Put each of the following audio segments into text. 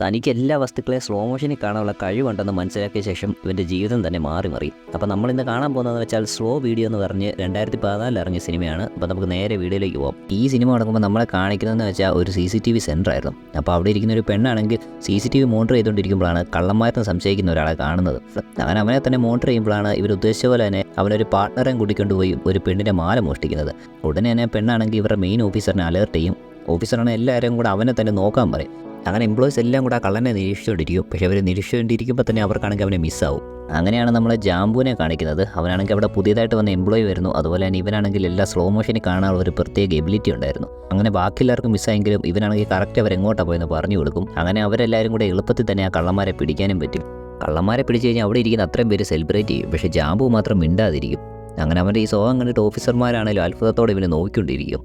തനിക്ക് എല്ലാ വസ്തുക്കളെയും സ്ലോ മോഷനിൽ കാണാനുള്ള കഴിവുണ്ടെന്ന് മനസ്സിലാക്കിയ ശേഷം ഇവന്റെ ജീവിതം തന്നെ മാറി മറി. അപ്പോൾ നമ്മളിന്ന് കാണാൻ പോകുന്നതെന്ന് വെച്ചാൽ സ്ലോ വീഡിയോ എന്ന് പറഞ്ഞ് രണ്ടായിരത്തി പതിനാലിൽ ഇറങ്ങിയ സിനിമയാണ്. അപ്പോൾ നമുക്ക് നേരെ വീഡിയോയിലേക്ക് പോകാം ഈ സിനിമ നടക്കുമ്പോൾ നമ്മളെ കാണിക്കുന്നതെന്ന് വെച്ചാൽ ഒരു C C T V centre ആയിരുന്നു. അപ്പോൾ അവിടെ ഇരിക്കുന്ന ഒരു പെണ്ണാണെങ്കിൽ C C T V monitor ചെയ്തുകൊണ്ടിരിക്കുമ്പോഴാണ് കള്ളന്മാരെന്ന് സംശയിക്കുന്ന ഒരാളെ കാണുന്നത്. അവൻ അവനെ തന്നെ മോണിറ്റർ ചെയ്യുമ്പോഴാണ് ഇവർ ഉദ്ദേശിച്ച പോലെ തന്നെ അവനൊരു പാർട്ട്ണറെയും കൂട്ടിക്കൊണ്ടുപോയി ഒരു പെണ്ണിന്റെ മാല മോഷ്ടിക്കുന്നത്. ഉടനെ തന്നെ പെണ്ണാണെങ്കിൽ ഇവരുടെ മെയിൻ ഓഫീസറിനെ അലേർട്ട് ചെയ്യും. ഓഫീസറാണ് എല്ലാവരും കൂടെ അവനെ തന്നെ നോക്കാൻ പറയും. അങ്ങനെ എംപ്ലോയീസ് എല്ലാം കൂടെ ആ കള്ളനെ നിരീക്ഷിച്ചുകൊണ്ടിരിക്കും. പക്ഷേ അവർ നിരീക്ഷിച്ചുകൊണ്ടിരിക്കുമ്പോൾ തന്നെ അവർക്കാണെങ്കിൽ അവനെ മിസ്സാവും അങ്ങനെയാണ് നമ്മൾ ജാമ്പുവിനെ കാണിക്കുന്നത്. അവനാണെങ്കിൽ അവിടെ പുതിയതായിട്ട് വന്ന എംപ്ലോയി വരുന്നു. അതുപോലെ തന്നെ ഇവനാണെങ്കിൽ എല്ലാ സ്ലോ മോഷനിൽ കാണാനുള്ള ഒരു പ്രത്യേക എബിലിറ്റി ഉണ്ടായിരുന്നു. അങ്ങനെ ബാക്കി എല്ലാവർക്കും മിസ്സായെങ്കിലും ഇവനാണെങ്കിൽ കറക്റ്റ് അവർ എങ്ങോട്ടാണ് പോയെന്ന് പറഞ്ഞു കൊടുക്കും. അങ്ങനെ അവരെല്ലാവരും കൂടെ എളുപ്പത്തിൽ തന്നെ ആ കള്ളന്മാരെ പിടിക്കാനും പറ്റും. കള്ളന്മാരെ പിടിച്ചു കഴിഞ്ഞാൽ അവിടെ ഇരിക്കുന്ന അത്രയും പേര് സെലിബ്രേറ്റ് ചെയ്യും. പക്ഷേ ജാമ്പു മാത്രം മിണ്ടാതിരിക്കും. അങ്ങനെ അവന്റെ ഈ സോഹം കണ്ടിട്ട് ഓഫീസർമാരാണെങ്കിലും അത്ഭുതത്തോടെ ഇവനെ നോക്കിക്കൊണ്ടിരിക്കും.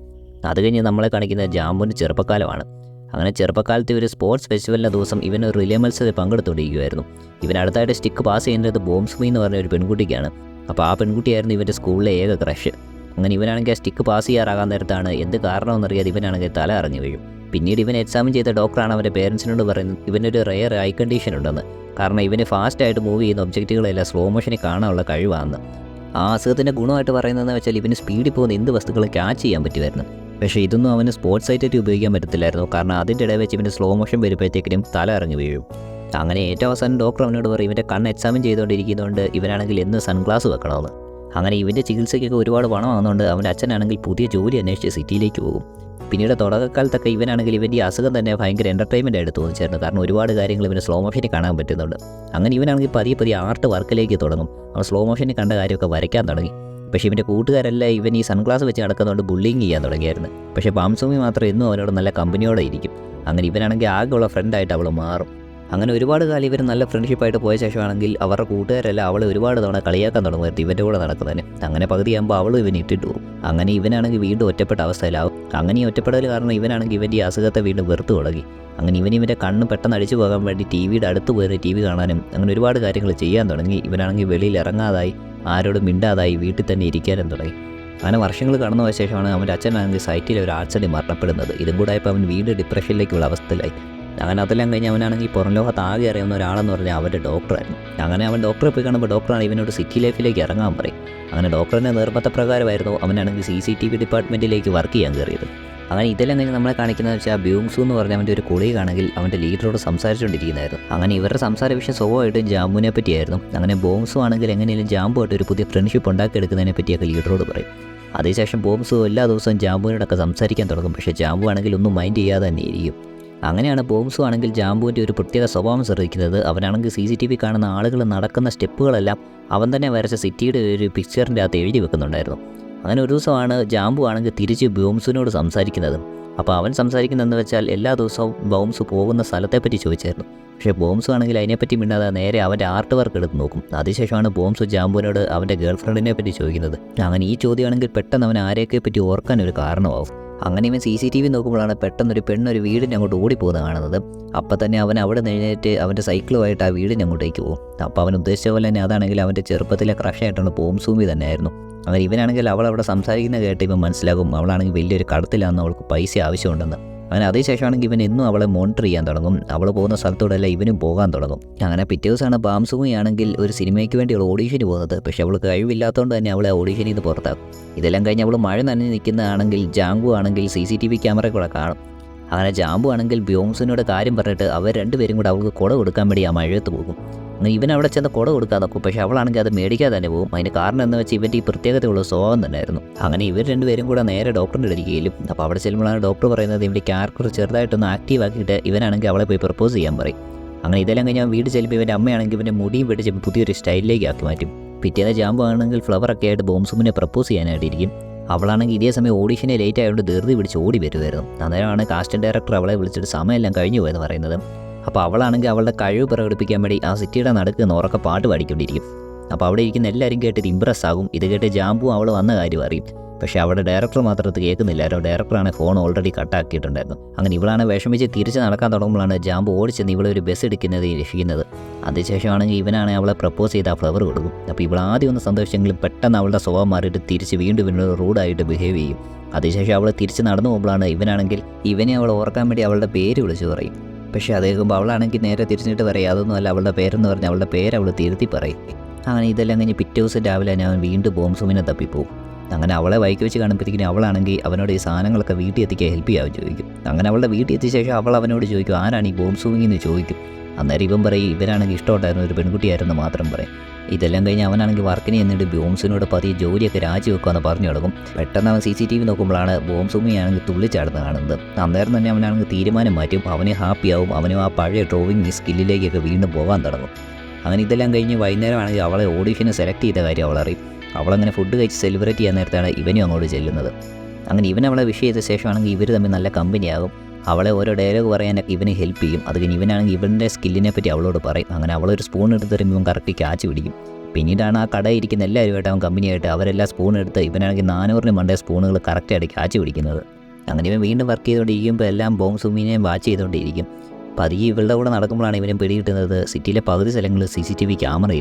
അത് കഴിഞ്ഞ് നമ്മളെ കാണിക്കുന്ന ജാമ്പുവിന്റെ ചെറുപ്പക്കാലമാണ്. അങ്ങനെ ചെറുപ്പക്കാലത്ത് ഇവർ സ്പോർട്സ് ഫെസ്റ്റിവലിന്റെ ദിവസം ഇവൻ ഒരു റിലേ മത്സരത്തിൽ പങ്കെടുത്തുകൊണ്ടിരിക്കുമായിരുന്നു ഇവൻ അടുത്തായിട്ട് സ്റ്റിക്ക് പാസ് ചെയ്യുന്നത് ബോംസ്മി എന്ന് പറഞ്ഞ ഒരു പെൺകുട്ടിക്കാണ്. അപ്പോൾ ആ പെൺകുട്ടിയായിരുന്നു ഇവന്റെ സ്കൂളിലെ ഏക ക്രഷ് അങ്ങനെ ഇവനാണെങ്കിൽ ആ സ്റ്റിക്ക് പാസ് ചെയ്യാറാകാൻ നേരത്താണ് എന്ത് കാരണമെന്നറിയാതെ ഇവനാണെങ്കിൽ തല അറിഞ്ഞു വീഴും. പിന്നീട് ഇവൻ എക്സാമിൻ ചെയ്ത ഡോക്ടറാണ് അവന്റെ പേരൻസിനോട് പറയുന്നത് ഇവനൊരു റെയർ ഐ കണ്ടീഷൻ ഉണ്ടെന്ന്. കാരണം ഇവന് ഫാസ്റ്റായിട്ട് മൂവ് ചെയ്യുന്ന ഒബ്ജക്റ്റുകളെല്ലാം സ്ലോ മോഷനിൽ കാണാനുള്ള കഴിവാണെന്ന് ആ അസുഖത്തിന്റെ ഗുണമായിട്ട് പറയുന്നതെന്ന് വെച്ചാൽ ഇവന് സ്പീഡിൽ പോകുന്ന എന്ത് വസ്തുക്കളും ക്യാച്ച് ചെയ്യാൻ പറ്റുമായിരുന്നു. പക്ഷേ ഇതൊന്നും അവന് സ്പോർട്സ് ആയിട്ട് ഉപയോഗിക്കാൻ പറ്റത്തില്ലായിരുന്നു. കാരണം അതിന്റെ ഇടയിൽ വെച്ച് ഇവന്റെ സ്ലോ മോഷൻ വരുമ്പോഴത്തേക്കിനും തല ഇറങ്ങി വീഴും. അങ്ങനെ ഏറ്റവും അവസാനം ഡോക്ടർ അവനോട് പറയും ഇവന്റെ കണ്ണ് എക്സാമിൻ ചെയ്തുകൊണ്ടിരിക്കുന്നതുകൊണ്ട് ഇവനാണെങ്കിൽ എന്ന് സൺഗ്ലാസ് വെക്കണമെന്ന്. അങ്ങനെ ഇവന്റെ ചികിത്സയ്ക്കൊക്കെ ഒരുപാട് പണം ആകുന്നതുകൊണ്ട് അവന്റെ അച്ഛനാണെങ്കിൽ പുതിയ ജോലി അന്വേഷിച്ച് സിറ്റിയിലേക്ക് പോകും. പിന്നീട് തുടക്കക്കാലത്തൊക്കെ ഇവനാണെങ്കിൽ ഇവന്റെ അസുഖം തന്നെ ഭയങ്കര എന്റർടൈൻമെന്റ് ആയിട്ട് തോന്നിച്ചായിരുന്നു കാരണം ഒരുപാട് കാര്യങ്ങൾ ഇവന് സ്ലോ മോഷനിൽ കാണാൻ പറ്റുന്നുണ്ട്. അങ്ങനെ ഇവനാണെങ്കിൽ പതിയെ പതിയെ ആർട്ട് വർക്കിലേക്ക് തുടങ്ങും. അവൻ സ്ലോ മോഷനിൽ കണ്ട കാര്യമൊക്കെ വരയ്ക്കാൻ തുടങ്ങി. പക്ഷേ ഇവന്റെ കൂട്ടുകാരെല്ലാം ഇവൻ ഈ സൺഗ്ലാസ് വെച്ച് നടക്കുന്നതുകൊണ്ട് ബുള്ളിങ് ചെയ്യാൻ തുടങ്ങിയായിരുന്നു. പക്ഷേ പാംസോമി മാത്രം എന്നും അവനോട് നല്ല കമ്പനിയോടെ ഇരിക്കും. അങ്ങനെ ഇവനാണെങ്കിൽ ആകെയുള്ള ഫ്രണ്ടായിട്ട് അവൾ മാറും. അങ്ങനെ ഒരുപാട് കാലം ഇവർ നല്ല ഫ്രണ്ട്ഷിപ്പായിട്ട് പോയ ശേഷമാണെങ്കിൽ അവരുടെ കൂട്ടുകാരെല്ലാം അവളെ ഒരുപാട് തവണ കളിയാക്കാൻ തുടങ്ങുമായിരുന്നു ഇവന്റെ കൂടെ നടക്കുന്നതിന്. അങ്ങനെ പകുതിയാകുമ്പോൾ അവളും ഇവൻ ഇട്ടിട്ട് പോകും. അങ്ങനെ ഇവനാണെങ്കിൽ വീണ്ടും ഒറ്റപ്പെട്ട അവസ്ഥയിലാവും. അങ്ങനെ ഈ ഒറ്റപ്പെടൽ കാരണം ഇവനാണെങ്കിൽ ഇവന്റെ ഈ അസുഖത്തെ വീണ്ടും വെറുത്ത് തുടങ്ങി. അങ്ങനെ ഇവൻ ഇവന്റെ കണ്ണ് പെട്ടെന്ന് അടിച്ചു പോകാൻ വേണ്ടി ടി വിയുടെ അടുത്ത് പോയി ടി വി കാണാനും അങ്ങനെ ഒരുപാട് കാര്യങ്ങൾ ചെയ്യാൻ തുടങ്ങി. ഇവനാണെങ്കിൽ വെളിയിൽ ഇറങ്ങാതായി. ആരോടും മിണ്ടാതായി വീട്ടിൽ തന്നെ ഇരിക്കാനും തുടങ്ങി. അങ്ങനെ വർഷങ്ങൾ കടന്നു ശേഷമാണ് അവന്റെ അച്ഛനാണെങ്കിൽ സൈറ്റിൽ ഒരു ആർച്ചടി മരണപ്പെടുന്നത്. ഇതും കൂടെ ആയപ്പോൾ അവൻ വീട് ഡിപ്രഷനിലേക്കുള്ള അവസ്ഥയിലായി. അങ്ങനെ അതെല്ലാം കഴിഞ്ഞ് അവനാണെങ്കിൽ പുറം ലോകത്ത് ആകെ അറിയാവുന്ന ഒരാളെന്ന് പറഞ്ഞാൽ അവന്റെ ഡോക്ടറായിരുന്നു. അങ്ങനെ അവൻ ഡോക്ടറെ പോയി കാണുമ്പോൾ ഡോക്ടറാണ് ഇവനോട് സിറ്റി ലൈഫിലേക്ക് ഇറങ്ങാൻ പറയും. അങ്ങനെ ഡോക്ടറിന്റെ നിർബന്ധപ്രകാരമായിരുന്നു അവനാണെങ്കിൽ സി സി ടി വി ഡിപ്പാർട്ട്മെന്റിലേക്ക് വർക്ക് ചെയ്യാൻ കയറിയത്. അങ്ങനെ ഇതെല്ലാം നമ്മൾ നമ്മളെ കാണിക്കുന്നത് വെച്ചാൽ ബ്യൂങ്സു എന്ന് പറഞ്ഞ അവന്റെ ഒരു കൊളീഗാണെങ്കിൽ അവന്റെ ലീഡറോട് സംസാരിച്ചുകൊണ്ടിരിക്കുന്നതായിരുന്നു അങ്ങനെ ഇവരുടെ സംസാര വിഷയം സ്വഭാവമായിട്ട് ജാമ്പുവിനെ പറ്റിയായിരുന്നു. അങ്ങനെ ബോംസു ആണെങ്കിൽ എങ്ങനെയും ജാമ്പുമായിട്ട് ഒരു പുതിയ ഫ്രണ്ട്ഷിപ്പ് ഉണ്ടാക്കിയെടുക്കുന്നതിനെ പറ്റിയൊക്കെ ലീഡറോട് പറയും. അതിനുശേഷം ബോംസു എല്ലാ ദിവസവും ജാമ്പുവിനോടൊക്കെ സംസാരിക്കാൻ തുടങ്ങും. പക്ഷേ ജാമ്പു ആണെങ്കിൽ ഒന്നും മൈൻഡ് ചെയ്യാതെ തന്നെ ഇരിക്കും. അങ്ങനെയാണ് ബോംസു ആണെങ്കിൽ ജാമ്പുവിന്റെ ഒരു പ്രത്യേക സ്വഭാവം ശ്രദ്ധിക്കുന്നത് അവനാണെങ്കിൽ സി സി ടി വി കാണുന്ന ആളുകൾ നടക്കുന്ന സ്റ്റെപ്പുകളെല്ലാം അവൻ തന്നെ വരച്ച സിറ്റിയുടെ ഒരു പിക്ചറിന്റെ അകത്ത് എഴുതി വെക്കുന്നുണ്ടായിരുന്നു. അങ്ങനെ ഒരു ദിവസമാണ് ജാമ്പു ആണെങ്കിൽ തിരിച്ച് ബോംസിനോട് സംസാരിക്കുന്നത്. അപ്പോൾ അവൻ സംസാരിക്കുന്നതെന്ന് വെച്ചാൽ എല്ലാ ദിവസവും ബോംസ് പോകുന്ന സ്ഥലത്തെപ്പറ്റി ചോദിച്ചായിരുന്നു. പക്ഷേ ബോംസ് ആണെങ്കിൽ അതിനെപ്പറ്റി മിണ്ടാതെ നേരെ അവന്റെ ആർട്ട് വർക്ക് എടുത്ത് നോക്കും. അതിനുശേഷമാണ് ബോംസ് ജാമ്പുവിനോട് അവന്റെ ഗേൾ ഫ്രണ്ടിനെ പറ്റി ചോദിക്കുന്നത്. അങ്ങനെ ഈ ചോദ്യമാണെങ്കിൽ പെട്ടെന്ന് അവൻ ആരെയൊക്കെ പറ്റി ഓർക്കാൻ ഒരു കാരണമാവും. അങ്ങനെ ഇവൻ സി സി ടി വി നോക്കുമ്പോഴാണ് പെട്ടെന്നൊരു പെണ്ണൊരു വീടിന് അങ്ങോട്ട് ഓടിപ്പോകുന്നത് കാണുന്നത്. അപ്പം തന്നെ അവൻ അവിടെ നിന്നിട്ട് അവന്റെ സൈക്കിളുമായിട്ട് ആ വീടിന് അങ്ങോട്ടേക്ക് പോകും. അപ്പോൾ അവൻ ഉദ്ദേശിച്ച പോലെ തന്നെ അതാണെങ്കിൽ അവന്റെ ചെറുപ്പത്തിലെ ക്രഷായിട്ടുള്ള പോംസൂമി തന്നെയായിരുന്നു. അങ്ങനെ ഇവനാണെങ്കിൽ അവൾ അവിടെ സംസാരിക്കുന്ന കേട്ട് ഇവൻ മനസ്സിലാകും. അവളാണെങ്കിൽ വലിയൊരു കടത്തിലാണെന്ന് അവൾക്ക് പൈസ ആവശ്യമുണ്ടെന്ന്. അങ്ങനെ അതിനുശേഷമാണെങ്കിൽ ഇവൻ എന്നും അവളെ മോണിറ്റർ ചെയ്യാൻ തുടങ്ങും. അവൾ പോകുന്ന സ്ഥലത്തോടെല്ലാം ഇവനും പോകാൻ തുടങ്ങും. അങ്ങനെ പിറ്റേ ദിവസമാണ് ബാംസുമി ആണെങ്കിൽ ഒരു സിനിമയ്ക്ക് വേണ്ടി അവൾ ഓഡീഷന് പോകുന്നത്. പക്ഷേ അവൾ കഴിവില്ലാത്തതുകൊണ്ട് തന്നെ അവളെ ഓഡീഷനിൽ നിന്ന് പുറത്താക്കും. ഇതെല്ലാം കഴിഞ്ഞ് അവൾ മഴ നനഞ്ഞ് നിൽക്കുന്നതാണെങ്കിൽ ജാങ്കു ആണെങ്കിൽ C C T V camera കൂടെ കാണും. അങ്ങനെ ജാമ്പു ആണെങ്കിൽ ബ്യോംസിനോട് കാര്യം പറഞ്ഞിട്ട് അവർ രണ്ടുപേരും കൂടെ അവൾക്ക് കുട കൊടുക്കാൻ വേണ്ടി ആ മഴയത്ത് പോകും. ഇവൻ അവിടെ ചെന്ന് കുട കൊടുക്കാൻ നോക്കും. പക്ഷേ അവളാണെങ്കിൽ അത് മേടിക്കാൻ തന്നെ പോകും. അതിന് കാരണം എന്ന് വെച്ചാൽ ഇവന്റെ ഈ പ്രത്യേകതയുള്ള സ്വഭാവം തന്നെയായിരുന്നു അങ്ങനെ ഇവർ രണ്ടുപേരും കൂടെ നേരെ ഡോക്ടറിന്റെ അടുക്കുകയും അപ്പോൾ അവിടെ ചെല്ലുമ്പോഴാണ് ഡോക്ടർ പറയുന്നത് ഇവന്റെ ക്യാരക്ടർ ചെറുതായിട്ടൊന്ന് ആക്റ്റീവ് ആക്കിയിട്ട് ഇവനാണെങ്കിൽ അവളെ പോയി പ്രപ്പോസ് ചെയ്യാൻ പറയും. അങ്ങനെ ഇതെല്ലാം കഴിഞ്ഞാൽ വീട് ചെല്ലുമ്പോൾ ഇവന്റെ അമ്മയാണെങ്കിൽ ഇവന്റെ മുടിയും വെടിച്ച് പുതിയൊരു സ്റ്റൈലിലേക്ക് ആക്കി മാറ്റും. പിറ്റേന്ന് ജാമ്പ് ആണെങ്കിൽ ഫ്ലവറൊക്കെ ആയിട്ട് ബോംസുമിനെ പ്രപ്പോസ് ചെയ്യാനായിട്ടിരിക്കും അവളാണെങ്കിൽ ഇതേ സമയം ഓഡീഷനെ ലേറ്റ് ആയതുകൊണ്ട് ധൃതി പിടിച്ച് ഓടി വരുമായിരുന്നു അന്നേരമാണ് കാസ്റ്റിംഗ് ഡയറക്ടർ അവളെ വിളിച്ചിട്ട് സമയമെല്ലാം കഴിഞ്ഞു പോയെന്ന് പറയുന്നത്. അപ്പോൾ അവളാണെങ്കിൽ അവളുടെ കഴിവ് പ്രകടിപ്പിക്കാൻ വേണ്ടി ആ സിറ്റിയുടെ നടുക്ക് നിന്ന് പാട്ട് പാടിക്കൊണ്ടിരിക്കും. അപ്പോൾ അവിടെ ഇരിക്കുന്ന എല്ലാവരും കേട്ടിട്ട് ഇമ്പ്രസ് ആകും. ഇത് കേട്ട് ജാമ്പു അവൾ വന്ന കാര്യം അറിയും. പക്ഷേ അവിടെ ഡയറക്ടർ മാത്രം ഇത് കേൾക്കുന്നില്ലായിരുന്നു ഡയറക്ടറാണ് ഫോൺ ഓൾറെഡി കട്ടാക്കിയിട്ടുണ്ടായിരുന്നു അങ്ങനെ ഇവളാണ് വിഷമിച്ച് തിരിച്ച് നടക്കാൻ തുടങ്ങുമ്പോഴാണ് ജാമ്പു ഓടിച്ചെന്ന് ഇവളെ ഒരു ബസ് എടുക്കുന്നത് രക്ഷിക്കുന്നത്. അതിനുശേഷമാണെങ്കിൽ ഇവനാണ് അവളെ പ്രപ്പോസ് ചെയ്ത് ആ ഫ്ലവർ കൊടുക്കും. അപ്പോൾ ഇവൾ ആദ്യം ഒന്ന് സന്തോഷിച്ചെങ്കിലും പെട്ടെന്ന് അവളുടെ സ്വഭാവം മാറിയിട്ട് തിരിച്ച് വീണ്ടും വീണ്ടും റൂഡായിട്ട് ബിഹേവ് ചെയ്യും. അതിനുശേഷം അവൾ തിരിച്ച് നടന്നു പോകുമ്പോഴാണ് ഇവനാണെങ്കിൽ ഇവനെ അവൾ ഓർക്കാൻ വേണ്ടി അവളുടെ പേര് വിളിച്ചു പറയും. പക്ഷേ അത് കേൾക്കുമ്പോൾ അവളാണെങ്കിൽ നേരെ തിരിഞ്ഞിട്ട് പറയും അതൊന്നും അല്ല അവളുടെ പേരെന്ന് പറഞ്ഞ് അവളുടെ പേര് അവൾ തിരുത്തി പറയും. അങ്ങനെ ഇതെല്ലാം കഴിഞ്ഞ് പിറ്റേ ദിവസം രാവിലെ അവൻ വീണ്ടും ബോംസുമിനെ തപ്പിപ്പോവും അങ്ങനെ അവളെ വൈക്ക് വെച്ച് കാണുമ്പോഴത്തേക്കിനും അവളാണെങ്കിൽ അവനോട് ഈ സാധനങ്ങളൊക്കെ വീട്ടിൽ എത്തിക്കാൻ ഹെൽപ്പ് ചെയ്യാൻ ചോദിക്കും. അങ്ങനെ അവളുടെ വീട്ടിൽ എത്തിയ ശേഷം അവൾ അവനോട് ചോദിക്കും ആരാണ് ഈ ബോംസുമിങ് എന്ന് ചോദിക്കും. അന്നേരം ഇവൻ പറയും ഇവനാണെങ്കിൽ ഇഷ്ടമുണ്ടായിരുന്ന ഒരു പെൺകുട്ടിയായിരുന്നു മാത്രം പറയും. ഇതെല്ലാം കഴിഞ്ഞ് അവനാണെങ്കിൽ വർക്കിന് ചെന്നിട്ട് ബോംസിനോട് പതിയെ ജോലിയൊക്കെ രാജിവെക്കുമെന്ന് പറഞ്ഞു തുടങ്ങും. പെട്ടെന്ന് അവൻ സി സി ടി വി നോക്കുമ്പോഴാണ് ബോംസുമിയാണെങ്കിൽ തുള്ളിച്ചാടുന്ന കാണുന്നത്. അന്നേരം തന്നെ അവനാണെങ്കിൽ തീരുമാനം മാറ്റും അവന് ഹാപ്പിയാവും അവനും ആ പഴയ ഡ്രോയിങ് സ്കില്ലിലേക്കൊക്കെ വീണ്ടും പോകാൻ തുടങ്ങും. അങ്ങനെ ഇതെല്ലാം കഴിഞ്ഞ് വൈകുന്നേരമാണെങ്കിൽ അവളെ ഓഡീഷന് സെലക്ട് ചെയ്ത കാര്യം അവളറിയും അവളങ്ങനെ ഫുഡ് കഴിച്ച് സെലിബ്രേറ്റ് ചെയ്യാൻ നേരത്താണ് ഇവനും അങ്ങോട്ട് ചെല്ലുന്നത്. അങ്ങനെ ഇവൻ അവളെ വിഷ് ചെയ്ത ശേഷമാണെങ്കിൽ ഇവർ തമ്മിൽ നല്ല കമ്പനിയാകും. അവളെ ഓരോ ഡയലോഗ് പറയാനൊക്കെ ഇവനെ ഹെൽപ്പ് ചെയ്യും. അത് കഴിഞ്ഞ് ഇവനാണെങ്കിൽ ഇവന്റെ സ്കില്ലിനെ പറ്റി അവളോട് പറയും. അങ്ങനെ അവളൊരു സ്പൂൺ എടുത്ത് തരുമ്പോൾ ഇവൻ കറക്റ്റ് ക്യാച്ച് പിടിക്കും. പിന്നീടാണ് ആ കടയിൽ ഇരിക്കുന്ന എല്ലാവരുമായിട്ട് അവൻ കമ്പനിയായിട്ട് അവരെല്ലാം സ്പൂൺ എടുത്ത് ഇവനാണെങ്കിൽ നാനൂറിന് മണ്ടേ സ്പൂണുകൾ കറക്റ്റായിട്ട് ക്യാച്ച് പിടിക്കുന്നത്. അങ്ങനെ ഇവൻ വീണ്ടും വർക്ക് ചെയ്തുകൊണ്ടിരിക്കുമ്പോൾ എല്ലാം ബോം സുമീനെയും വാച്ച് ചെയ്തുകൊണ്ടിരിക്കും. പതിയെ ഇവളുടെ കൂടെ നടക്കുമ്പോഴാണ് ഇവനും പിടികിട്ടുന്നത്. സിറ്റിയിലെ പകുതി സ്ഥലങ്ങളിൽ C C T V camera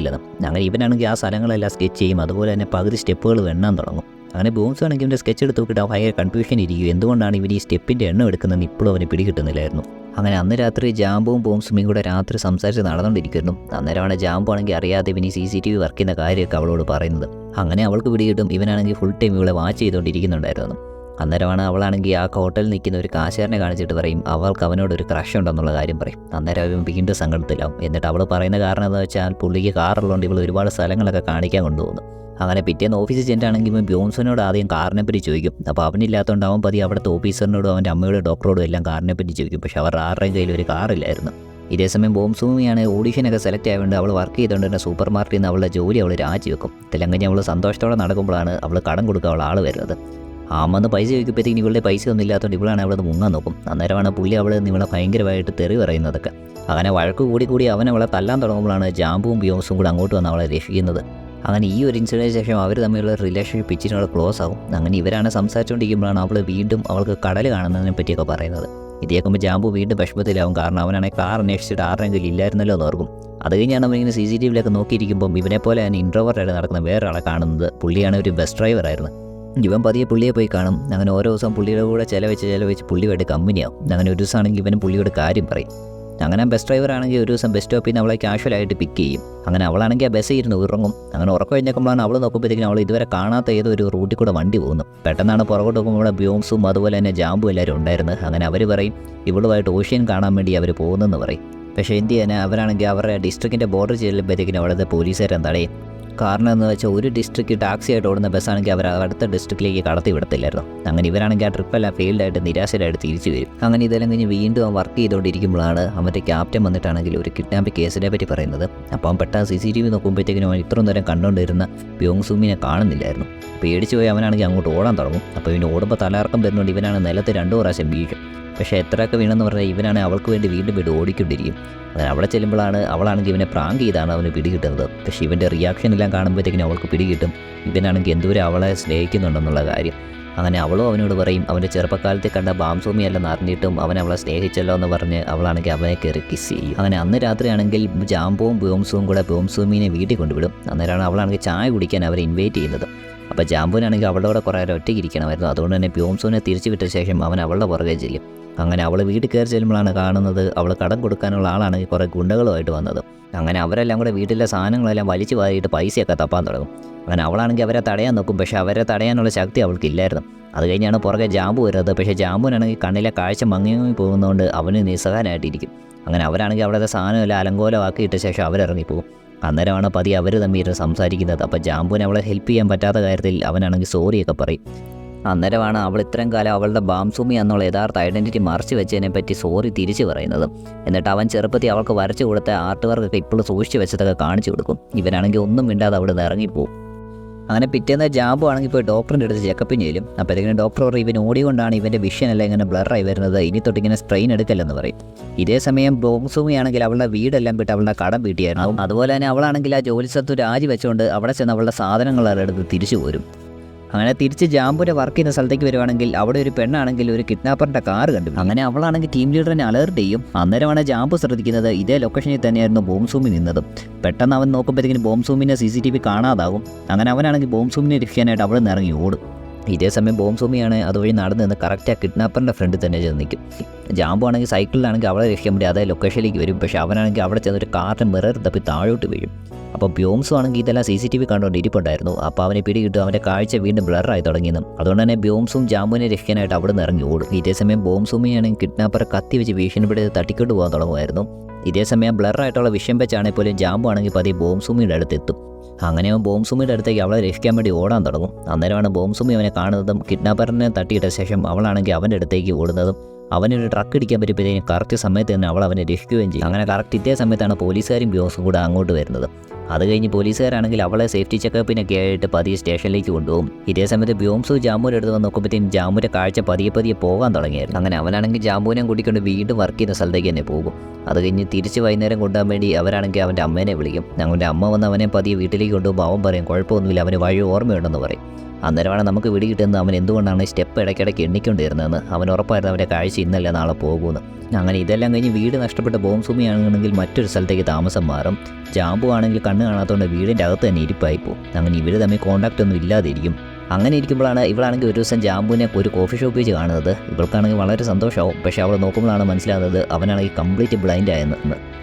അങ്ങനെ ഇവനാണെങ്കിൽ ആ സ്ഥലങ്ങളെല്ലാം സ്കെച്ച് ചെയ്യും. അതുപോലെ തന്നെ പകുതി സ്റ്റെപ്പുകൾ വെണ്ണാൻ തുടങ്ങും. അങ്ങനെ ബോംസ് ആണെങ്കിൽ ഇവന്റെ സ്കെച്ച് എടുത്ത് നോക്കിയിട്ട് ഭയങ്കര കൺഫ്യൂഷൻ ഇരിക്കും എന്തുകൊണ്ടാണ് ഇവൻ ഈ സ്റ്റെപ്പിന്റെ എണ്ണം എടുക്കുന്നതെന്ന് ഇപ്പോഴും അവന് പിടികിട്ടുന്നില്ലായിരുന്നു. അങ്ങനെ അന്ന് രാത്രി ജാമ്പും ബോംസും കൂടെ രാത്രി സംസാരിച്ച് നടന്നുകൊണ്ടിരിക്കുന്നു അന്നേരമാണ് ജാമ്പു ആണെങ്കിൽ അറിയാതെ ഇവൻ ഈ C C T V work ചെയ്യുന്ന കാര്യമൊക്കെ അവളോട് പറയുന്നത്. അങ്ങനെ അവൾക്ക് പിടികിട്ടും. ഇവനാണെങ്കിൽ ഫുൾ ടൈം ഇവളെ വാച്ച് ചെയ്തുകൊണ്ടിരിക്കുന്നുണ്ടായിരുന്നു. അന്നേരമാണ് അവളാണെങ്കിൽ ആ ഹോട്ടലിൽ നിൽക്കുന്ന ഒരു കാശാരനെ കാണിച്ചിട്ട് പറയും അവൾക്ക് അവനോട് ഒരു ക്രഷ് ഉണ്ടെന്നുള്ള കാര്യം പറയും. അന്നേരം അവൻ വീണ്ടും സങ്കടത്തിലാവും. എന്നിട്ട് അവൾ പറയുന്ന കാരണം എന്താ വെച്ചാൽ പുള്ളിക്ക് കാറുള്ളതുകൊണ്ട് ഇവൾ ഒരുപാട് സ്ഥലങ്ങളൊക്കെ കാണിക്കാൻ കൊണ്ടുപോകുന്നു. അങ്ങനെ പിറ്റേന്ന് ഓഫീസിൽ ചെന്നിട്ടാണെങ്കിൽ ഇവൻ ബ്യോൺസനോട് ആദ്യം കാറിനെ പറ്റി ചോദിക്കും. അപ്പോൾ അവനില്ലാത്തതുകൊണ്ട് പതി അവിടുത്തെ ഓഫീസറിനോടും അവന്റെ അമ്മയോടും ഡോക്ടറോടും എല്ലാം കാറിനെ പറ്റി ചോദിക്കും. പക്ഷേ അവർ ആരുടെയും കയ്യിൽ ഒരു കാറില്ലായിരുന്നു. ഇതേസമയം ബോംസൂമിയാണ് ഓഡീഷനൊക്കെ സെലക്ട് ആയതുകൊണ്ട് അവൾ വർക്ക് ചെയ്തുകൊണ്ട് തന്നെ സൂപ്പർ മാർക്കറ്റിൽ നിന്ന് അവളുടെ ജോലി അവൾ രാജിവെക്കും. തെലങ്കഞ്ഞ അവൾ സന്തോഷത്തോടെ നടക്കുമ്പോഴാണ് അവൾ കടം കൊടുക്കുക അവൾ ആൾ വരുന്നത്. അമ്മന്ന് പൈസ ചോദിക്കുമ്പോഴത്തേക്കും ഇവളുടെ പൈസ ഒന്നും ഇല്ലാത്തതുകൊണ്ട് ഇവളാണ് അവിടെ മുങ്ങാൻ നോക്കും. അന്നേരമാണ് പുള്ളി അവൾ ഇവളെ ഭയങ്കരമായിട്ട് തെറി പറയുന്നതൊക്കെ. അങ്ങനെ വഴക്ക് കൂടി കൂടി അവൻ അവളെ തല്ലാൻ തുടങ്ങുമ്പോഴാണ് ജാമ്പുവും ബിയോസും കൂടി അങ്ങോട്ട് വന്ന് അവളെ രക്ഷിക്കുന്നത്. അങ്ങനെ ഈ ഒരു ഇൻസിഡന്റിന് ശേഷം അവർ തമ്മിലുള്ള റിലേഷൻഷിപ്പ് ഇച്ചിരി ക്ലോസ് ആവും. അങ്ങനെ ഇവരാണ് സംസാരിച്ചുകൊണ്ടിരിക്കുമ്പോഴാണ് അവൾ വീണ്ടും അവൾക്ക് കടൽ കാണുന്നതിനെ പറ്റിയൊക്കെ പറയുന്നത്. ഇത് കേൾക്കുമ്പോൾ ജാമ്പു വീണ്ടും വിഷമത്തിലാവും. കാരണം അവനാണെങ്കിൽ കാർ അന്വേഷിച്ചിട്ട് ആരുടെങ്കിലും ഇല്ലായിരുന്നല്ലോ എന്ന് ഓർക്കും. അത് കഴിഞ്ഞാണ് അവൻ ഇങ്ങനെ സി സി ടി വിയിലൊക്കെ നോക്കിയിരിക്കുമ്പോൾ ഇവനെ പോലെ തന്നെ ഇൻട്രോവർട്ടായിട്ട് നടക്കുന്ന വേറൊരാളെ കാണുന്നത് പുള്ളിയാണ് ഒരു ബസ് ഡ്രൈവറായിരുന്നു ഇവൻ പതിയെ പുള്ളിയെ പോയി കാണും. അങ്ങനെ ഓരോ ദിവസം പുള്ളിയുടെ കൂടെ ചിലവെച്ച് ചിലവെച്ച് പുള്ളിയുമായിട്ട് കമ്പനിയാവും അങ്ങനെ ഒരു ദിവസമാണെങ്കിൽ ഇവനും പുള്ളിയോട് കാര്യം പറയും. അങ്ങനെ ബസ് ഡ്രൈവർ ആണെങ്കിൽ ഒരു ദിവസം ബസ് സ്റ്റോപ്പിൽ നിന്ന് അവളെ കാഷ്വലായിട്ട് പിക്ക് ചെയ്യും. അങ്ങനെ അവളാണെങ്കിൽ ആ ബസ്സിൽ ഇരുന്ന് ഉറങ്ങും. അങ്ങനെ ഉറക്കം കഴിഞ്ഞേക്കുമ്പോഴാണ് അവൾ നോക്കുമ്പോഴത്തേക്കും അവൾ ഇതുവരെ കാണാത്ത ഏതോ ഒരു റൂട്ടിൽ കൂടെ വണ്ടി പോകുന്നു. പെട്ടെന്നാണ് പുറകോട്ട് നോക്കുമ്പോൾ ബ്യോംസും അതുപോലെ തന്നെ ജാമ്പും എല്ലാവരും ഉണ്ടായിരുന്നു അങ്ങനെ അവർ പറയും ഇവളുമായിട്ട് ഓഷ്യൻ കാണാൻ വേണ്ടി അവർ പോകുന്നെന്ന് പറയും. പക്ഷേ എന്ത് ചെയ്യാൻ അവരാണെങ്കിൽ അവരുടെ ഡിസ്ട്രിക്റ്റിന്റെ ബോർഡർ ചെല്ലുമ്പോഴത്തേക്കിനും അവിടുത്തെ പോലീസുകാരെന്താണേ കാരണം എന്ന് വെച്ചാൽ ഒരു ഡിസ്ട്രിക്റ്റ് ടാക്സി ആയിട്ട് ഓടുന്ന ബസ്സാണെങ്കിൽ അവർ അടുത്ത ഡിസ്ട്രിക്റ്റിലേക്ക് കടത്തി വിടത്തില്ലായിരുന്നു. അങ്ങനെ ഇവരാണെങ്കിൽ ആ ട്രിപ്പെല്ലാം ഫെയിൽഡായിട്ട് നിരാശരായിട്ട് തിരിച്ചു വരും. അങ്ങനെ ഇതെല്ലാം കഴിഞ്ഞ് വീണ്ടും അവൻ വർക്ക് ചെയ്തുകൊണ്ടിരിക്കുമ്പോഴാണ് അവന്റെ ക്യാപ്റ്റൻ വന്നിട്ടാണെങ്കിൽ ഒരു കിഡ്നാപ്പ് കേസിനെ പറ്റി പറയുന്നത്. അപ്പോൾ അവൻ പെട്ടെന്ന് സി സി ടി വി നോക്കുമ്പോഴത്തേക്കിനും അവൻ ഇത്രയും നേരം കണ്ടുകൊണ്ടിരുന്ന പ്യോങ് സൂമിനെ കാണുന്നില്ലായിരുന്നു. പേടിച്ചു പോയി അവനാണെങ്കിൽ അങ്ങോട്ട് ഓടാൻ തുടങ്ങും. അപ്പോൾ ഇവന് ഓടുമ്പോൾ തലയിറക്കം വരുന്നുണ്ട് ഇവനാണ് നിലത്ത് രണ്ടു പ്രാവശ്യം വീഴും പക്ഷേ എത്രയൊക്കെ വീണെന്ന് പറഞ്ഞാൽ ഇവനാണ് അവൾക്ക് വേണ്ടി വീണ്ടും വീട് ഓടിക്കൊണ്ടിരിക്കും. അങ്ങനെ അവിടെ ചെല്ലുമ്പോഴാണ് അവളാണെങ്കിൽ ഇവനെ പ്രാങ്ക് ചെയ്താണ് അവന് പിടികിട്ടുന്നത്. പക്ഷേ ഇവന്റെ റിയാക്ഷൻ എല്ലാം കാണുമ്പോഴത്തേക്കിനും അവൾക്ക് പിടികിട്ടും. ഇവനാണെങ്കിൽ എന്തോരം അവളെ സ്നേഹിക്കുന്നുണ്ടെന്നുള്ള കാര്യം. അങ്ങനെ അവളും അവനോട് പറയും അവന്റെ ചെറുപ്പക്കാലത്ത് കണ്ട ബാംസൂമി അല്ലെന്ന് അറിഞ്ഞിട്ടും അവൻ അവളെ സ്നേഹിച്ചല്ലോ എന്ന് പറഞ്ഞ് അവളാണെങ്കിൽ അവനെ കയറി കിസ് ചെയ്യും. അങ്ങനെ അന്ന് രാത്രിയാണെങ്കിൽ ജാമ്പവും ബോംസുവും കൂടെ ബോംസൂമിനെ വീട്ടിൽ കൊണ്ടുവിടും. അന്നേരമാണ് അവളാണെങ്കിൽ ചായ കുടിക്കാൻ അവരെ ഇൻവൈറ്റ് ചെയ്യുന്നത്. അപ്പോൾ ജാമ്പുവിനാണെങ്കിൽ അവളുടെ കൂടെ കുറേ നേരം ഒറ്റയ്ക്ക് ഇരിക്കണമായിരുന്നു. അതുകൊണ്ട് തന്നെ പ്യോംസോനെ തിരിച്ചു വിട്ട ശേഷം അവൻ അവളുടെ പുറകെ ചെല്ലും. അങ്ങനെ അവൾ വീട്ടിൽ കയറി ചെല്ലുമ്പോഴാണ് കാണുന്നത് അവൾ കടം കൊടുക്കാനുള്ള ആളാണെങ്കിൽ കുറേ ഗുണ്ടകളുമായിട്ട് വന്നത്. അങ്ങനെ അവരെല്ലാം കൂടെ വീട്ടിലെ സാധനങ്ങളെല്ലാം വലിച്ചു വാരിയിട്ട് പൈസയൊക്കെ തപ്പാൻ തുടങ്ങും. അങ്ങനെ അവളാണെങ്കിൽ അവരെ തടയാൻ നോക്കും. പക്ഷേ അവരെ തടയാനുള്ള ശക്തി അവൾക്കില്ലായിരുന്നു. അത് കഴിഞ്ഞാണ് പുറകെ ജാമ്പു വരുന്നത്. പക്ഷേ ജാമ്പുവിനാണെങ്കിൽ കണ്ണിലെ കാഴ്ച മങ്ങി പോകുന്നതുകൊണ്ട് അവന് നിസ്സഹാനായിട്ടിരിക്കും. അങ്ങനെ അവരാണെങ്കിൽ അവിടുത്തെ സാധനമെല്ലാം അലങ്കോലമാക്കിയിട്ട ശേഷം അവരിറങ്ങിപ്പോകും. അന്നേരമാണ് പതി അവർ തമ്മിൽ സംസാരിക്കുന്നത്. അപ്പോൾ ജാമ്പുവിന് അവളെ ഹെൽപ്പ് ചെയ്യാൻ പറ്റാത്ത കാര്യത്തിൽ അവനാണെങ്കിൽ സോറിയൊക്കെ പറയും. അന്നേരമാണ് അവൾ ഇത്രയും കാലം അവളുടെ ബാംസൂമി എന്നുള്ള യഥാർത്ഥ ഐഡന്റിറ്റി മറച്ചു വെച്ചതിനെ പറ്റി സോറി തിരിച്ചു പറയുന്നത്. എന്നിട്ട് അവൻ ചെറുപ്പത്തിൽ അവൾക്ക് വരച്ചു കൊടുത്ത ആർട്ട് വർക്കൊക്കെ ഇപ്പോഴും സൂക്ഷിച്ചു വെച്ചതൊക്കെ കാണിച്ചു കൊടുക്കും. ഇവനാണെങ്കിൽ ഒന്നും മിണ്ടാതെ അവിടെ നിന്ന് ഇറങ്ങിപ്പോവും. അങ്ങനെ പിറ്റേന്ന് ജാബു ആണെങ്കിൽ ഇപ്പോൾ ഡോക്ടറിന്റെ അടുത്ത് ചെക്കപ്പിന് ചെല്ലും അപ്പോഴത്തേക്കും ഡോക്ടർ പറയും ഇവൻ ഓടിക്കൊണ്ടാണ് ഇവന്റെ വിഷൻ എല്ലാം ഇങ്ങനെ ബ്ലറായി വരുന്നത്. ഇനി തൊട്ട് ഇങ്ങനെ സ്ട്രെയിൻ എടുക്കല്ലെന്ന് പറയും. ഇതേ സമയം ബോംസൂമിയാണെങ്കിൽ അവളുടെ വീടെല്ലാം വിട്ട് അവളുടെ കടം വീട്ടിയായിരുന്നു. അതുപോലെ തന്നെ അവളാണെങ്കിൽ ആ ജോലി സ്ഥലത്ത് രാജി വെച്ചുകൊണ്ട് അവിടെ ചെന്ന് അവളുടെ സാധനങ്ങളെല്ലാം എടുത്ത് തിരിച്ചു പോരും. അങ്ങനെ തിരിച്ച് ജാമ്പുവിന്റെ വർക്ക് ചെയ്യുന്ന സ്ഥലത്തേക്ക് വരുവാണെങ്കിൽ അവിടെ ഒരു പെണ്ണാണെങ്കിൽ ഒരു കിഡ്നാപ്പറിന്റെ കാർ കണ്ടു. അങ്ങനെ അവളാണെങ്കിൽ ടീം ലീഡറിനെ അലേർട്ട് ചെയ്യും. അന്നേരമാണ് ജാമ്പു ശ്രദ്ധിക്കുന്നത് ഇതേ ലൊക്കേഷനിൽ തന്നെയായിരുന്നു ബോംസൂമി നിന്നത്. പെട്ടെന്ന് അവൻ നോക്കുമ്പോഴത്തേക്കും ബോംസൂമിനെ സി സി ടി വി കാണാതാകും. അങ്ങനെ അവനാണെങ്കിൽ ബോംസൂമിനെ രക്ഷിക്കാനായിട്ട് അവിടെ നിന്ന് ഇറങ്ങി ഓടും. ഇതേ സമയം ബോംബ് സൂമിയാണ് അതുവഴി നടന്നു നിന്ന് കറക്റ്റ് ആ കിഡ്നാപ്പറിന്റെ ഫ്രണ്ടിൽ തന്നെ ചെന്ന് നിൽക്കും. ജാമ്പു ആണെങ്കിൽ സൈക്കിളിലാണെങ്കിൽ അവളെ രക്ഷിക്കാൻ വേണ്ടി അതേ ലൊക്കേഷനിലേക്ക് വരും. പക്ഷേ അവനാണെങ്കിൽ അവിടെ ചെന്നൊരു കാറിന്റെ മിറർ തപ്പി താഴോട്ട് വീഴും. അപ്പോൾ ബ്യോംസും ആണെങ്കിൽ ഇതെല്ലാം സി സി ടി വി കണ്ടുകൊണ്ട് ഇരിപ്പുണ്ടായിരുന്നു. അപ്പോൾ അവനെ പിടികിട്ടും. അവന്റെ കാഴ്ച വീണ്ടും ബ്ലറായി തുടങ്ങിയെന്നും. അതുകൊണ്ട് തന്നെ ബ്യോംസും ജാമ്പുവിനെ രക്ഷിക്കാനായിട്ട് അവിടെ നിന്ന് ഇറങ്ങി ഓടും. ഇതേ സമയം ബോംസൂമിയാണെങ്കിൽ കിഡ്നാപ്പറെ കത്തി വെച്ച് ഭീഷണിപ്പെടുത്തി തട്ടിക്കൊണ്ട് പോകാൻ തുടങ്ങുമായിരുന്നു ഇതേസമയം ബ്ലറായിട്ടുള്ള വിഷയം വെച്ചാണെങ്കിൽ പോലും ജാമ്പു ആണെങ്കിൽ പതിയെ ബോംസുമിയുടെ അടുത്തെത്തും. അങ്ങനെ അവൻ ബോംസുമിയുടെ അടുത്തേക്ക് അവളെ രക്ഷിക്കാൻ വേണ്ടി ഓടാൻ തുടങ്ങും. അന്നേരമാണ് ബോംസുമി അവനെ കാണുന്നതും കിഡ്നാപ്പറിനെ തട്ടിയിട്ട ശേഷം അവളാണെങ്കിൽ അവന്റെ അടുത്തേക്ക് ഓടുന്നതും അവനൊരു ട്രക്ക് ഇടിക്കാൻ പറ്റിയപ്പോഴത്തേക്കും കറക്റ്റ് സമയത്ത് തന്നെ അവൾ അവനെ രക്ഷിക്കുകയും ചെയ്യും. അങ്ങനെ കറക്റ്റ് ഇതേ സമയത്താണ് പോലീസുകാരും ബ്യോസും കൂടെ അങ്ങോട്ട് വരുന്നത്. അത് കഴിഞ്ഞ് പോലീസുകാരാണെങ്കിൽ അവളെ സേഫ്റ്റി ചെക്കപ്പിനൊക്കെ ആയിട്ട് പതിയെ സ്റ്റേഷനിലേക്ക് കൊണ്ടുപോകും. ഇതേ സമയത്ത് ബ്യോംസു ജാമ്പൂന്റെ അടുത്ത് വന്ന് നോക്കുമ്പോഴത്തേക്കും ജാമ്പൂന്റെ കാഴ്ച പതിയെ പതിയെ പോകാൻ തുടങ്ങിയായിരുന്നു. അങ്ങനെ അവനാണെങ്കിൽ ജാമ്പൂനെ കൂട്ടിക്കൊണ്ട് വീണ്ടും വർക്ക് ചെയ്യുന്ന സ്ഥലത്തേക്ക് തന്നെ പോകും. അത് കഴിഞ്ഞ് തിരിച്ച് വൈകുന്നേരം കൊണ്ടുപോകാൻ വേണ്ടി അവരാണെങ്കിൽ അവന്റെ അമ്മേനെ വിളിക്കും. ഞങ്ങളുടെ അമ്മ വന്ന് അവനെ പതിയെ വീട്ടിലേക്ക് കൊണ്ടുപോകുമ്പോൾ അവൻ പറയും കുഴപ്പമൊന്നുമില്ല അവന് വഴി ഓർമ്മയുണ്ടെന്ന് പറയും. അന്നേരമാണ് നമുക്ക് പിടി കിട്ടുന്നത്. അവൻ എന്തുകൊണ്ടാണ് സ്റ്റെപ്പ് ഇടയ്ക്കിടയ്ക്ക് എണ്ണിക്കൊണ്ടിരുന്നതെന്ന്. അവൻ ഉറപ്പായിരുന്നു അവന്റെ കാഴ്ച ഇന്നല്ല നാളെ പോകുമെന്ന്. അങ്ങനെ ഇതെല്ലാം കഴിഞ്ഞ് വീട് നഷ്ടപ്പെട്ട ബോംസുമിയാണെങ്കിൽ മറ്റൊരു സ്ഥലത്തേക്ക് താമസം മാറും. ജാമ്പു ആണെങ്കിൽ കണ്ണ് കാണാത്തതുകൊണ്ട് വീടിന്റെ അകത്ത് തന്നെ ഇരിപ്പായി പോകും അങ്ങനെ ഇവർ തമ്മിൽ കോണ്ടാക്റ്റ് ഒന്നും ഇല്ലാതിരിക്കും. അങ്ങനെ ഇരിക്കുമ്പോഴാണ് ഇവളാണെങ്കിൽ ഒരു ദിവസം ജാമ്പുവിനെ ഒരു കോഫി ഷോപ്പ് വെച്ച് കാണുന്നത്. ഇവൾക്കാണെങ്കിൽ വളരെ സന്തോഷമാവും. പക്ഷേ അവൾ നോക്കുമ്പോഴാണ് മനസ്സിലാകുന്നത് അവനാണെങ്കിൽ കംപ്ലീറ്റ് ബ്ലൈൻഡ് ആയെന്ന്.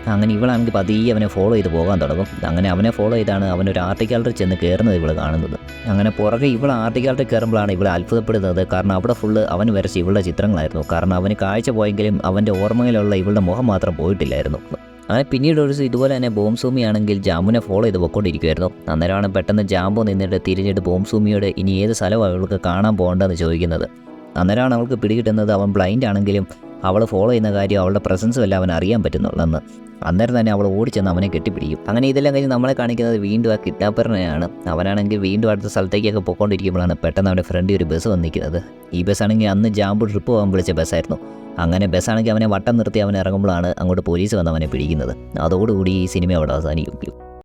അങ്ങനെ ഇവളാണെങ്കിൽ പതിയെ അവനെ ഫോളോ ചെയ്ത് പോകാൻ തുടങ്ങും. അങ്ങനെ അവനെ ഫോളോ ചെയ്താണ് അവനൊരു ഗാലറി ചെന്ന് കയറുന്നത് ഇവൾ കാണുന്നത്. അങ്ങനെ പുറകെ ഇവൾ ആർട്ടിക്കാലിൽ കയറുമ്പോഴാണ് ഇവൾ അത്ഭുതപ്പെടുന്നത്. കാരണം അവിടെ ഫുള്ള് അവൻ വരച്ച ഇവളുടെ ചിത്രങ്ങളായിരുന്നു. കാരണം അവന് കാഴ്ച പോയെങ്കിലും അവന്റെ ഓർമ്മയിലുള്ള ഇവളുടെ മുഖം മാത്രം പോയിട്ടില്ലായിരുന്നു. അങ്ങനെ പിന്നീട് ഒരു ഇതുപോലെ തന്നെ ബോംസൂമി ആണെങ്കിൽ ജാമുനെ ഫോളോ ചെയ്ത് പൊക്കോണ്ടിരിക്കുമായിരുന്നു അന്നേരമാണ് പെട്ടെന്ന് ജാമ്പോ നിന്നിട്ട് തിരിഞ്ഞിട്ട് ബോംസൂമിയോട് ഇനി ഏത് സ്ഥലമാണ് അവൾക്ക് കാണാൻ പോകേണ്ടതെന്ന് ചോദിക്കുന്നത്. അന്നേരമാണ് അവൾക്ക് പിടികിട്ടുന്നത് അവൻ ബ്ലൈൻഡ് ആണെങ്കിലും അവൾ ഫോളോ ചെയ്യുന്ന കാര്യം അവളുടെ പ്രസൻസും എല്ലാം അവൻ അറിയാൻ പറ്റുന്നുള്ളെന്ന് അന്നേരം തന്നെ അവൾ ഓടിച്ചെന്ന് അവനെ കെട്ടിപ്പിടിക്കും. അങ്ങനെ ഇതെല്ലാം കഴിഞ്ഞ് നമ്മളെ കാണിക്കുന്നത് വീണ്ടും ആ കിഡ്നാപ്പറിനെയാണ്. അവനാണെങ്കിൽ വീണ്ടും അടുത്ത സ്ഥലത്തേക്കൊക്കെ പോയിക്കൊണ്ടിരിക്കുമ്പോഴാണ് പെട്ടെന്ന് അവന്റെ ഫ്രണ്ട് ഒരു ബസ് വന്നിരിക്കുന്നത്. ഈ ബസ്സാണെങ്കിൽ അന്ന് ജാമ്പു ട്രിപ്പ് പോകാൻ വിളിച്ച ബസ്സായിരുന്നു അങ്ങനെ ബസ്സാണെങ്കിൽ അവനെ വട്ടം നിർത്തി അവൻ ഇറങ്ങുമ്പോഴാണ് അങ്ങോട്ട് പോലീസ് വന്ന് അവനെ പിടിക്കുന്നത്. അതോടുകൂടി ഈ സിനിമ അവിടെ അവസാനിക്കും.